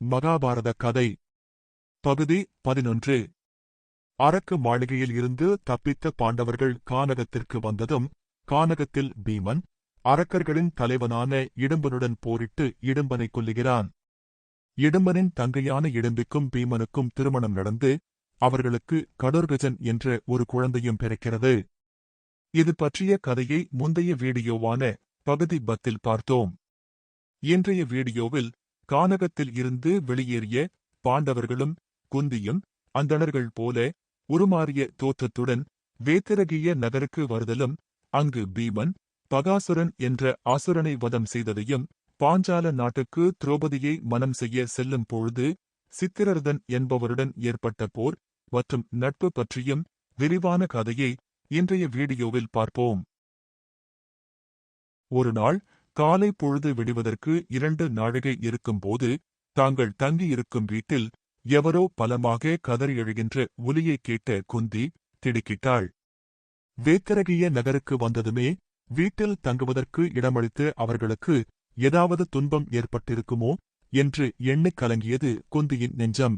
மகாபாரத கதை. பகுதி பதினொன்று. அரக்கு மாளிகையில் இருந்து தப்பித்த பாண்டவர்கள் கானகத்திற்கு வந்ததும் கானகத்தில் பீமன் அரக்கர்களின் தலைவனான இடும்பனுடன் போரிட்டு இடும்பனை கொல்லுகிறான். இடும்பனின் தங்கையான இடும்பிக்கும் பீமனுக்கும் திருமணம் நடந்து அவர்களுக்கு கடோர்கஜன் என்ற ஒரு குழந்தையும் பிறக்கிறது. இது பற்றிய கதையை முந்தைய வீடியோவான பகுதி பத்தில் பார்த்தோம். இன்றைய வீடியோவில் கானகத்தில் இருந்து வெளியேறிய பாண்டவர்களும் குந்தியும் அந்தணர்கள் போல உருமாறிய தோற்றத்துடன் வேத்திரகிய நகருக்கு வருதலும் அங்கு பீமன் பகாசுரன் என்ற அசுரனை வதம் செய்ததையும் பாஞ்சால நாட்டுக்கு திரௌபதியை மனம் செய்ய செல்லும் பொழுது சித்திரர்தன் என்பவருடன் ஏற்பட்ட போர் மற்றும் நட்பு பற்றியும் விரிவான கதையை இன்றைய வீடியோவில் பார்ப்போம். ஒருநாள் காலை பொழுது விடுவதற்கு இரண்டு நாழிகை இருக்கும்போது தாங்கள் தங்கியிருக்கும் வீட்டில் எவரோ பலமாக கதறி எழுகின்ற ஒலியை கேட்ட குந்தி திடுக்கிட்டாள். வேக்கரகிய நகருக்கு வந்ததுமே வீட்டில் தங்குவதற்கு இடமளித்து அவர்களுக்கு ஏதாவது துன்பம் ஏற்பட்டிருக்குமோ என்று எண்ணிக் கலங்கியது குந்தியின் நெஞ்சம்.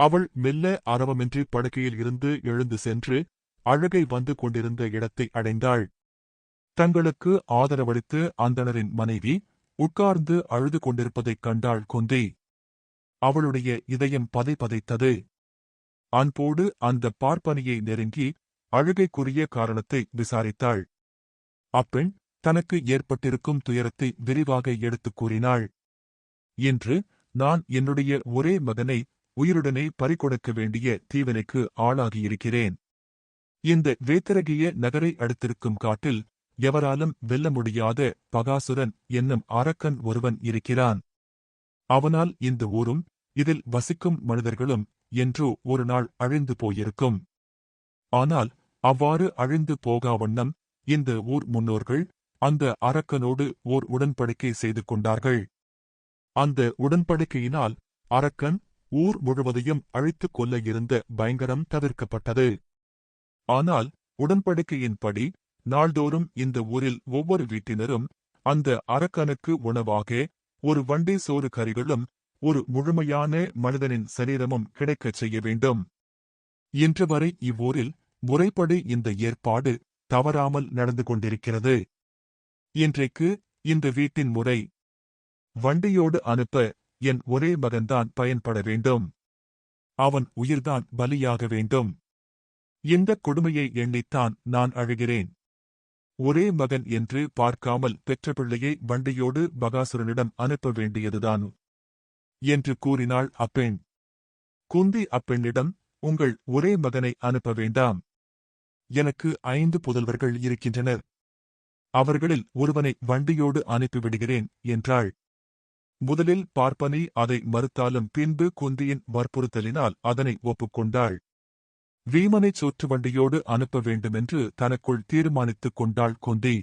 அவள் மெல்ல ஆரவமின்றி படுக்கையில் இருந்து எழுந்து சென்று அழுகை வந்து கொண்டிருந்த இடத்தை அடைந்தாள். தங்களுக்கு ஆதரவளித்து அந்தணரின் மனைவி உட்கார்ந்து அழுது கொண்டிருப்பதைக் கண்டாள் குந்தி. அவளுடைய இதயம் பதை பதைத்தது. அன்போடு அந்த பார்ப்பனியை நெருங்கி அழுகைக்குரிய காரணத்தை விசாரித்தாள். அப்பெண் தனக்கு ஏற்பட்டிருக்கும் துயரத்தை விரிவாக எடுத்துக் கூறினாள். இன்று நான் என்னுடைய ஒரே மகனை உயிருடனே பறிகொடுக்க வேண்டிய தீவினைக்கு ஆளாகியிருக்கிறேன். இந்த வேத்திரகிய நகரை அடுத்திருக்கும் காட்டில் எவராலும் வெல்ல முடியாத பகாசுரன் என்னும் அரக்கன் ஒருவன் இருக்கிறான். அவனால் இந்த ஊரும் இதில் வசிக்கும் மனிதர்களும் என்று ஒரு நாள் அழிந்து போயிருக்கும். ஆனால் அவ்வாறு அழிந்து போகாவண்ணம் இந்த ஊர் முன்னோர்கள் அந்த அரக்கனோடு ஓர் உடன்படிக்கை செய்து கொண்டார்கள். அந்த உடன்படிக்கையினால் அரக்கன் ஊர் முழுவதையும் அழித்துக் கொள்ள இருந்த பயங்கரம் தவிர்க்கப்பட்டது. ஆனால் உடன்படிக்கையின்படி நாள்தோறும் இந்த ஊரில் ஒவ்வொரு வீட்டினரும் அந்த அரக்கனுக்கு உணவாக ஒரு வண்டி சோறு கறிகளும் ஒரு முழுமையான மனிதனின் சரீரமும் கிடைக்கச் செய்ய வேண்டும். இன்று வரை இவ்வூரில் முறைப்படி இந்த ஏற்பாடு தவறாமல் நடந்து கொண்டிருக்கிறது. இன்றைக்கு இந்த வீட்டின் முறை. வண்டியோடு அனுப்ப என் ஒரே மகன்தான் பயன்பட வேண்டும். அவன் உயிர்தான் பலியாக வேண்டும். இந்த கொடுமையை எண்ணித்தான் நான் அழுகிறேன். ஒரே மகன் என்று பார்க்காமல் பெற்ற பிள்ளையை வண்டியோடு பகாசுரனிடம் அனுப்ப வேண்டியதுதான். என்று கூறினாள் அப்பெண். குந்தி அப்பெண்ணிடம் உங்கள் ஒரே மகனை அனுப்ப வேண்டாம். எனக்கு ஐந்து புதல்வர்கள் இருக்கின்றனர். அவர்களில் ஒருவனை வண்டியோடு அனுப்பிவிடுகிறேன் என்றாள். முதலில் பார்ப்பனி அதை மறுத்தாலும் பின்பு குந்தியின் வற்புறுத்தலினால் அதனை ஒப்புக்கொண்டாள். வீமனைச் சோற்று வண்டியோடு அனுப்ப வேண்டுமென்று தனக்குள் தீர்மானித்துக் கொண்டாள் கொந்தி.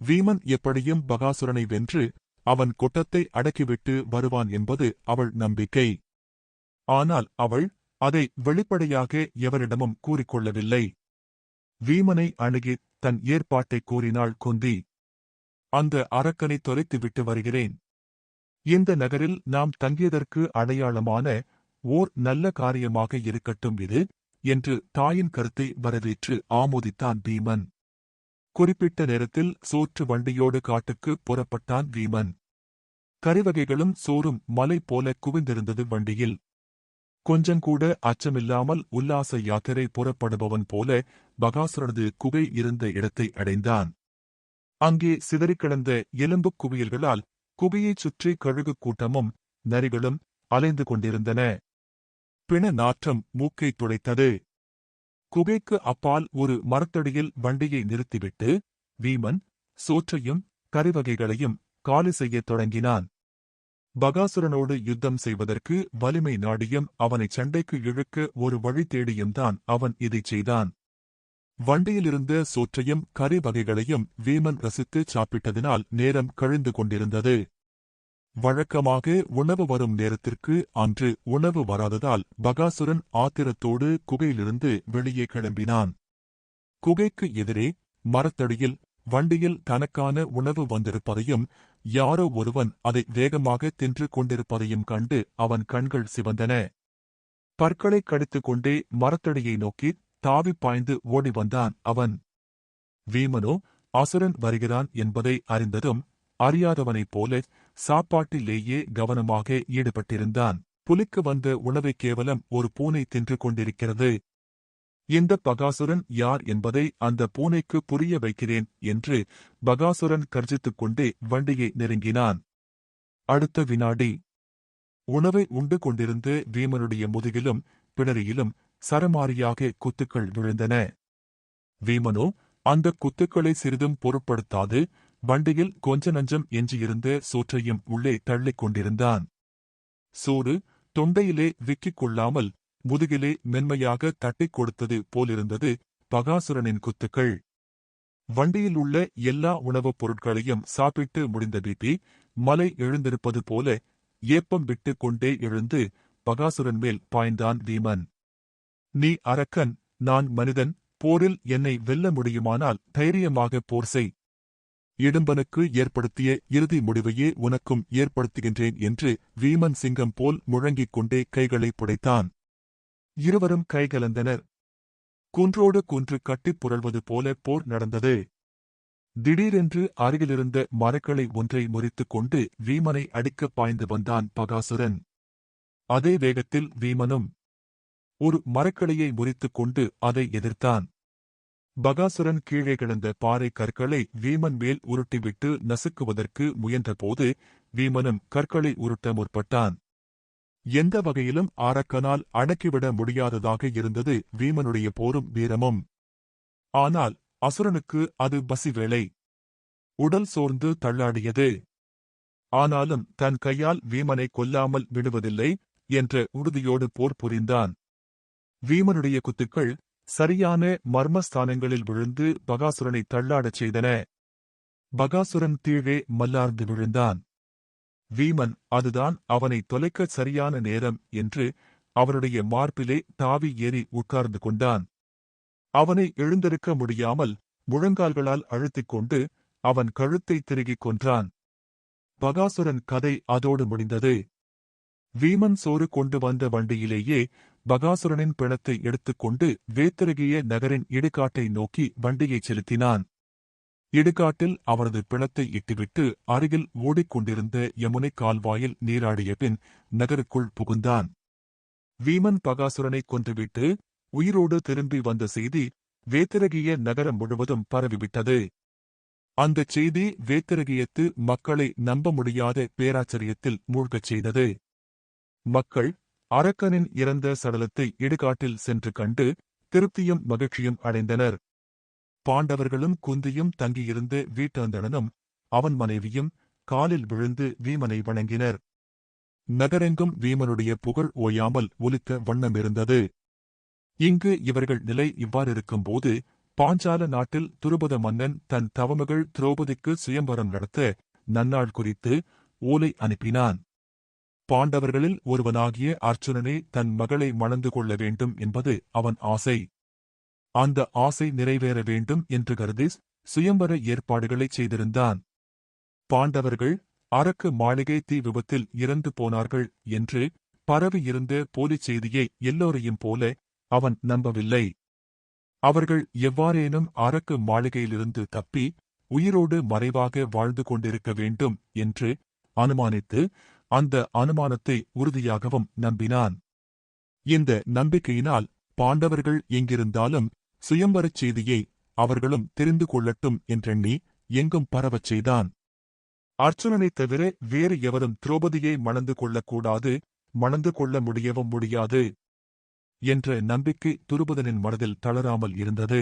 வீமன் எப்படியும் பகாசுரனை வென்று அவன் கொட்டத்தை அடக்கிவிட்டு வருவான் என்பது அவள் நம்பிக்கை. ஆனால் அவள் அதை வெளிப்படையாக எவரிடமும் கூறிக்கொள்ளவில்லை. வீமனை அணுகி தன் ஏற்பாட்டை கூறினாள் குந்தி. அந்த அரக்கனை தொலைத்துவிட்டு வருகிறேன். இந்த நகரில் நாம் தங்கியதற்கு அடையாளமான ஓர் நல்ல காரியமாக இருக்கட்டும் இது. என்று தாயின் கருத்தை வரவேற்று ஆமோதித்தான் பீமன் குறிப்பிட்ட நேரத்தில் சோற்று வண்டியோடு காட்டுக்கு புறப்பட்டான் பீமன் கறிவகைகளும் சோறும் மலை போல குவிந்திருந்தது வண்டியில். கொஞ்சங்கூட அச்சமில்லாமல் உல்லாச யாத்திரை புறப்படுபவன் போல பகாசுரனது குகை இருந்த இடத்தை அடைந்தான். அங்கே சிதறிக் கிடந்த எலும்புக் குவியல்களால் குகையைச் சுற்றி கழுகு கூட்டமும் நரிகளும் அலைந்து கொண்டிருந்தன. பிண நாற்றம் மூக்கை துடைத்தது. குகைக்கு அப்பால் ஒரு மரத்தடியில் வண்டியை நிறுத்திவிட்டு வீமன் சோற்றையும் கறிவகைகளையும் காலி செய்யத் தொடங்கினான். பகாசுரனோடு யுத்தம் செய்வதற்கு வலிமை நாடியும் அவனை சண்டைக்கு இழுக்க ஒரு வழி தேடியும்தான் அவன் இதைச் செய்தான். வண்டியிலிருந்த சோற்றையும் கறி வகைகளையும் வீமன் ரசித்து சாப்பிட்டதினால் நேரம் கழிந்து கொண்டிருந்தது. வழக்கமாக உணவு வரும் நேரத்திற்கு அன்று உணவு வராததால் பகாசுரன் ஆத்திரத்தோடு குகையிலிருந்து வெளியே கிளம்பினான். குகைக்கு எதிரே மரத்தடியில் வண்டியில் தனக்கான உணவு வந்திருப்பதையும் யாரோ ஒருவன் அதை வேகமாக தின்று கொண்டிருப்பதையும் கண்டு அவன் கண்கள் சிவந்தன. பற்களை கடித்துக் கொண்டே மரத்தடியை நோக்கி தாவிப் பாய்ந்து ஓடி வந்தான் அவன். வீமனோ அசுரன் வருகிறான் என்பதை அறிந்ததும் அறியாதவனைப் போல சாப்பாட்டிலேயே கவனமாக ஈடுபட்டிருந்தான். புலிக்கு வந்த உணவை கேவலம் ஒரு பூனை தின்று கொண்டிருக்கிறது. இந்த பகாசுரன் யார் என்பதை அந்த பூனைக்கு புரிய வைக்கிறேன் என்று பகாசுரன் கர்ஜித்துக் கொண்டே வண்டியை நெருங்கினான். அடுத்த வினாடி உணவை உண்டு கொண்டிருந்து வீமனுடைய முதுகிலும் பிணறியிலும் சரமாரியாக குத்துக்கள் விழுந்தன. வீமனோ அந்த குத்துக்களை சிறிதும் பொருட்படுத்தாது வண்டியில் கொஞ்ச நஞ்சம் எஞ்சியிருந்த சோற்றையும் உள்ளே தள்ளிக் கொண்டிருந்தான். சோறு தொண்டையிலே விக்கிக் கொள்ளாமல் முதுகிலே மென்மையாக தட்டிக் கொடுத்தது போலிருந்தது பகாசுரனின் குத்துக்கள். வண்டியில் உள்ள எல்லா உணவுப் பொருட்களையும் சாப்பிட்டு முடிந்த பிபி மலை எழுந்திருப்பது போல ஏப்பம் விட்டு கொண்டே எழுந்து பகாசுரன் மேல் பாய்ந்தான் வீமன். நீ அரக்கன் நான் மனிதன் போரில் என்னை வெல்ல முடியுமானால் தைரியமாக போர் செய். இடும்பனுக்கு ஏற்படுத்திய இறுதி முடிவையே உனக்கும் ஏற்படுத்துகின்றேன் என்று வீமன் சிங்கம் போல் முழங்கிக் கொண்டே கைகளை புடைத்தான். இருவரும் கைகலந்தனர். குன்றோடு குன்று கட்டிப் புரள்வது போல போர் நடந்தது. திடீரென்று அருகிலிருந்த மரக்களை ஒன்றை முறித்துக் கொண்டு வீமனை அடிக்கப் பாய்ந்து வந்தான் பகாசுரன். அதே வேகத்தில் வீமனும் ஒரு மரக்கிளையை முறித்துக் கொண்டு அதை எதிர்த்தான். பகாசுரன் கீழே கிடந்த பாறை கற்களை வீமன் மேல் உருட்டிவிட்டு நசுக்குவதற்கு முயன்றபோது வீமனும் கற்களை உருட்ட முற்பட்டான். எந்த வகையிலும் ஆரக்கனால் அடக்கிவிட முடியாததாக இருந்தது வீமனுடைய போரும் வீரமும். ஆனால் அசுரனுக்கு அது பசி வேளை உடல் சோர்ந்து தள்ளாடியது. ஆனாலும் தன் கையால் வீமனை கொல்லாமல் விடுவதில்லை என்ற உறுதியோடு போர் புரிந்தான். வீமனுடைய குத்துக்கள் சரியான மர்மஸ்தானங்களில் விழுந்து பகாசுரனை தள்ளாடச் செய்தன. பகாசுரன் கீழே மல்லார்ந்து விழுந்தான். வீமன் அதுதான் அவனை தொலைக்கச் சரியான நேரம் என்று அவனுடைய மார்பிலே தாவி ஏறி உட்கார்ந்து கொண்டான். அவனை எழுந்திருக்க முடியாமல் முழங்கால்களால் அழுத்திக் கொண்டு அவன் கழுத்தை திருகிக் கொன்றான். பகாசுரன் கதை அதோடு முடிந்தது. வீமன் சோறு கொண்டு வந்த வண்டியிலேயே பகாசுரனின் பிணத்தை எடுத்துக்கொண்டு வேத்திரகிய நகரின் இடுகாட்டை நோக்கி வண்டியைச் செலுத்தினான். இடுகாட்டில் அவரது பிணத்தை இட்டுவிட்டு அருகில் ஓடிக்கொண்டிருந்த யமுனை கால்வாயில் நீராடிய பின் நகருக்குள் புகுந்தான். வீமன் பகாசுரனை கொன்றுவிட்டு உயிரோடு திரும்பி வந்த செய்தி வேத்திரகிய நகரம் முழுவதும் பரவிவிட்டது. அந்தச் செய்தி வேத்திரகியத்து மக்களை நம்ப முடியாத பேராச்சரியத்தில் மூழ்கச் செய்தது. மக்கள் அரக்கனின் இறந்த சடலத்தை இடுகாட்டில் சென்று கண்டு திருப்தியும் மகிழ்ச்சியும் அடைந்தனர். பாண்டவர்களும் குந்தியும் தங்கியிருந்து வீட்டந்தனனும் அவன் மனைவியும் காலில் விழுந்து வீமனை வணங்கினர். நகரெங்கும் வீமனுடைய புகழ் ஓயாமல் ஒலித்த வண்ணமிருந்தது இங்கு இவர்கள் நிலை இவ்வாறிருக்கும்போது பாஞ்சால நாட்டில் துருபத மன்னன் தன் தவமகள் திரௌபதிக்கு சுயம்பரம் நடத்த நன்னாள் குறித்து ஓலை அனுப்பினான். பாண்டவர்களில் ஒருவனாகிய அர்ச்சுனனே தன் மகளை மணந்து கொள்ள வேண்டும் என்பது அவன் ஆசை. அந்த ஆசை நிறைவேற வேண்டும் என்று கருதி சுயம்பர ஏற்பாடுகளைச் செய்திருந்தான். பாண்டவர்கள் அரக்கு மாளிகை தீ விபத்தில் இறந்து போனார்கள் என்று பரவியிருந்த போலிச் செய்தியை எல்லோரையும் போல அவன் நம்பவில்லை. அவர்கள் எவ்வாறேனும் அரக்கு மாளிகையிலிருந்து தப்பி உயிரோடு மறைவாக வாழ்ந்து கொண்டிருக்க வேண்டும் என்று அனுமானித்து அந்த அனுமானத்தை உறுதியாகவும் நம்பினான். இந்த நம்பிக்கையினால் பாண்டவர்கள் எங்கிருந்தாலும் சுயம்பரச் செய்தியை அவர்களும் தெரிந்து கொள்ளட்டும் என்றெண்ணி எங்கும் பரவச் செய்தான். அர்ச்சுனனைத் தவிர வேறு எவரும் திரௌபதியை மணந்து கொள்ளக்கூடாது மணந்து கொள்ள முடியவும் முடியாது என்ற நம்பிக்கை துருபதனின் மனதில் தளராமல் இருந்தது.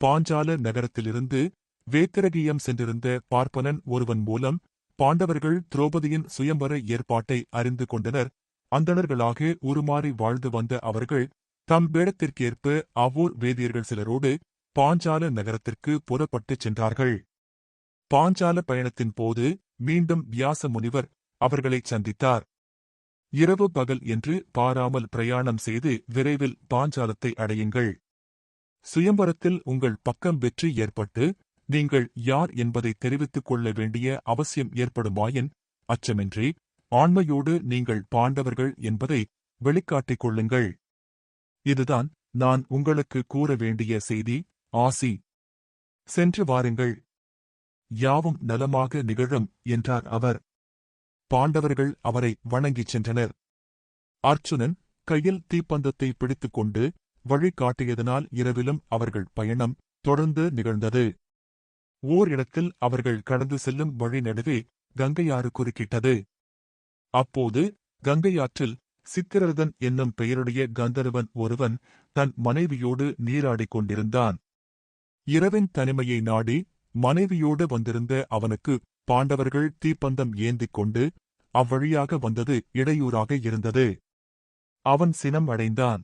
பாஞ்சால நகரத்திலிருந்து வேத்திரகியம் சென்றிருந்த பார்ப்பனன் ஒருவன் மூலம் பாண்டவர்கள் திரௌபதியின் சுயம்பர ஏற்பாட்டை அறிந்து கொண்டனர். அந்தணர்களாக உருமாறி வாழ்ந்து வந்த அவர்கள் தம் வேடத்திற்கேற்ப அவ்வூர் வேதியர்கள் சிலரோடு பாஞ்சால நகரத்திற்கு புறப்பட்டுச் சென்றார்கள். பாஞ்சால பயணத்தின் போது மீண்டும் வியாச முனிவர் அவர்களைச் சந்தித்தார். இரவு பகல் என்று பாராமல் பிரயாணம் செய்து விரைவில் பாஞ்சாலத்தை அடையுங்கள். சுயம்பரத்தில் உங்கள் பக்கம் வெற்றி ஏற்பட்டு நீங்கள் யார் என்பதை தெரிவித்துக் கொள்ள வேண்டிய அவசியம் ஏற்படுமாயின் அச்சமின்றி ஆண்மையோடு நீங்கள் பாண்டவர்கள் என்பதை வெளிக்காட்டிக் கொள்ளுங்கள். இதுதான் நான் உங்களுக்கு கூற வேண்டிய செய்தி. ஆசி. சென்று வாருங்கள். யாவும் நலமாக நிகழும் என்றார் அவர். பாண்டவர்கள் அவரை வணங்கிச் சென்றனர். அர்ச்சுனன் கையில் தீப்பந்தத்தை பிடித்துக்கொண்டு வழிகாட்டியதனால் இரவிலும் அவர்கள் பயணம் தொடர்ந்து நிகழ்ந்தது. ஓர் இடத்தில் அவர்கள் கடந்து செல்லும் வழி நடுவே கங்கையாறு குறுக்கிட்டது. அப்போது கங்கையாற்றில் சித்திரதன் என்னும் பெயருடைய கந்தர்வன் ஒருவன் தன் மனைவியோடு நீராடிக் கொண்டிருந்தான். இரவின் தனிமையை நாடி மனைவியோடு வந்திருந்த அவனுக்கு பாண்டவர்கள் தீப்பந்தம் ஏந்திக் கொண்டு அவ்வழியாக வந்தது இடையூறாக இருந்தது. அவன் சினம் அடைந்தான்.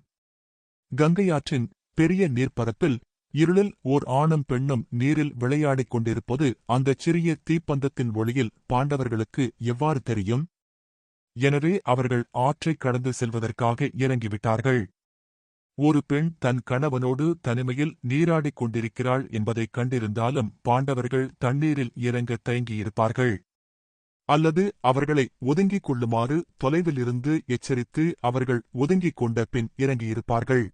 கங்கையாற்றின் பெரிய நீர்ப்பரப்பில் இருளில் ஓர் ஆணும் பெண்ணும் நீரில் விளையாடிக் கொண்டிருப்பது அந்தச் சிறிய தீப்பந்தத்தின் ஒளியில் பாண்டவர்களுக்கு எவ்வாறு தெரியும்? எனவே அவர்கள் ஆற்றைக் கடந்து செல்வதற்காக இறங்கிவிட்டார்கள். ஒரு பெண் தன் கணவனோடு தனிமையில் நீராடிக் கொண்டிருக்கிறாள் என்பதைக் கண்டிருந்தாலும் பாண்டவர்கள் தண்ணீரில் இறங்க தயங்கியிருப்பார்கள். அல்லது அவர்களை ஒதுங்கிக் கொள்ளுமாறு தொலைவிலிருந்து எச்சரித்து அவர்கள் ஒதுங்கிக் கொண்ட பின் இறங்கியிருப்பார்கள்.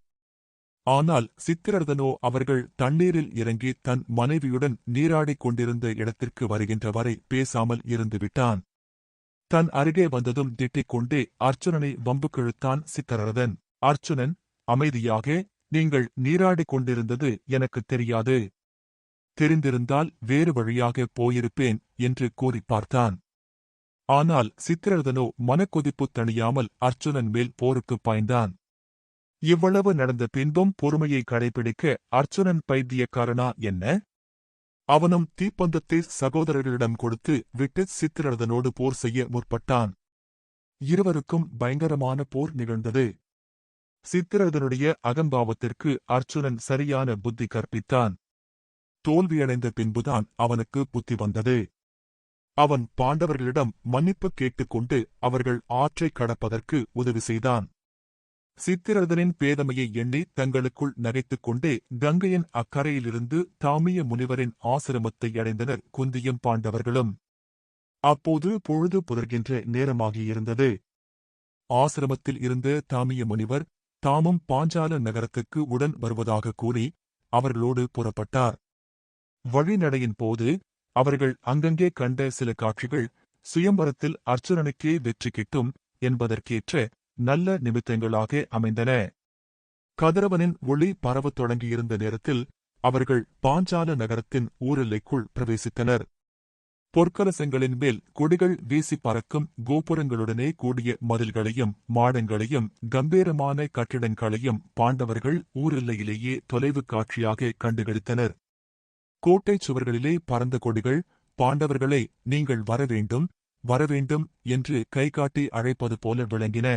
ஆனால் சித்திரர்தனோ அவர்கள் தண்ணீரில் இறங்கி தன் மனைவியுடன் நீராடிக் கொண்டிருந்த இடத்திற்கு வருகின்ற வரை பேசாமல் இருந்துவிட்டான். தன் அருகே வந்ததும் திட்டிக் கொண்டே அர்ச்சுனனை வம்பு கிழுத்தான் சித்திரரதன். அர்ச்சுனன் அமைதியாக நீங்கள் நீராடிக் கொண்டிருந்தது எனக்குத் தெரியாது. தெரிந்திருந்தால் வேறு வழியாக போயிருப்பேன் என்று கூறிப் பார்த்தான். ஆனால் சித்திரதனோ மனக்கொதிப்பு தணியாமல் அர்ச்சுனன் மேல் போருக்குப் பாய்ந்தான். இவ்வளவு நடந்த பின்பும் பொறுமையை கடைபிடிக்க அர்ச்சுனன் பைத்தியக்காரனா என்ன? அவனும் தீப்பந்தத்தை சகோதரர்களிடம் கொடுத்து விட்டு சித்திரதனோடு போர் செய்ய முற்பட்டான். இருவருக்கும் பயங்கரமான போர் நிகழ்ந்தது. சித்திரதனுடைய அகம்பாவத்திற்கு அர்ச்சுனன் சரியான புத்தி கற்பித்தான். தோல்வியடைந்த பின்புதான் அவனுக்கு புத்தி வந்தது. அவன் பாண்டவர்களிடம் மன்னிப்பு கேட்டுக்கொண்டு அவர்கள் ஆற்றைக் கடப்பதற்கு உதவி செய்தான். சித்திரதனின் பேதமையை எண்ணி தங்களுக்குள் நகைத்துக் கொண்டே கங்கையின் அக்கரையிலிருந்து தாமிய முனிவரின் ஆசிரமத்தை அடைந்தனர் குந்தியும் பாண்டவர்களும். அப்போது பொழுது புதர்கின்ற நேரமாகியிருந்தது. ஆசிரமத்தில் இருந்த தாமிய முனிவர் தாமும் பாஞ்சால நகரத்துக்கு உடன் வருவதாக கூறி அவர்களோடு புறப்பட்டார். வழிநடையின் போது அவர்கள் அங்கங்கே கண்ட சில காட்சிகள் சுயம்பரத்தில் அர்ச்சுனனுக்கே வெற்றி கிட்டும் என்பதற்கேற்ற நல்ல நிமித்தங்களாக அமைந்தன. கதிரவனின் ஒளி பரவத் தொடங்கியிருந்த நேரத்தில் அவர்கள் பாஞ்சால நகரத்தின் ஊரெல்லைக்குள் பிரவேசித்தனர். பொற்கலசங்களின் மேல் கொடிகள் வீசி பறக்கும் கோபுரங்களுடனே கூடிய மதில்களையும் மாடங்களையும் கம்பீரமான கட்டிடங்களையும் பாண்டவர்கள் ஊரெல்லையிலேயே தொலைவு காட்சியாக கண்டுகளித்தனர். கோட்டைச் சுவர்களிலே பறந்த கொடிகள் பாண்டவர்களை நீங்கள் வரவேண்டும் வரவேண்டும் என்று கைகாட்டி அழைப்பது போல விளங்கின.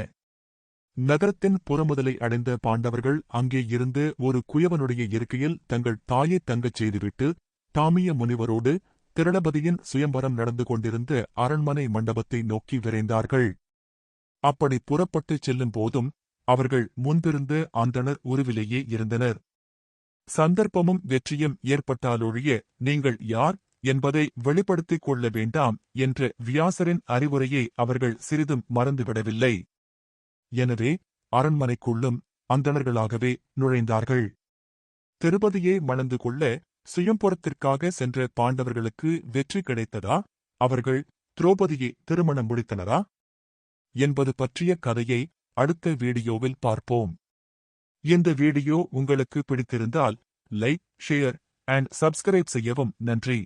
நகரத்தின் புறமுதலை அடைந்த பாண்டவர்கள் அங்கே இருந்து ஒரு குயவனுடைய இருக்கையில் தங்கள் தாயை தங்கச் செய்துவிட்டு தாமிய முனிவரோடு திரளபதியின் சுயம்பரம் நடந்து கொண்டிருந்த அரண்மனை மண்டபத்தை நோக்கி விரைந்தார்கள். அப்படி புறப்பட்டுச் செல்லும் போதும் அவர்கள் முன்பிருந்த அந்தனர் உருவிலேயே இருந்தனர். சந்தர்ப்பமும் வெற்றியும் ஏற்பட்டாலொழிய நீங்கள் யார்? என்பதை வெளிப்படுத்திக் கொள்ள வேண்டாம் என்ற வியாசரின் அறிவுரையை அவர்கள் சிறிதும் மறந்துவிடவில்லை. எனவே அரண்மனைக்குள்ளும் அந்தணர்களாகவே நுழைந்தார்கள். திருபதியை மணந்து கொள்ள சுயம்புறத்திற்காக சென்ற பாண்டவர்களுக்கு வெற்றி கிடைத்ததா? அவர்கள் திரௌபதியை திருமணம் முடித்தனரா? என்பது பற்றிய கதையை அடுத்த வீடியோவில் பார்ப்போம். இந்த வீடியோ உங்களுக்கு பிடித்திருந்தால் லைக் ஷேர் அண்ட் சப்ஸ்கிரைப் செய்யவும் நன்றி.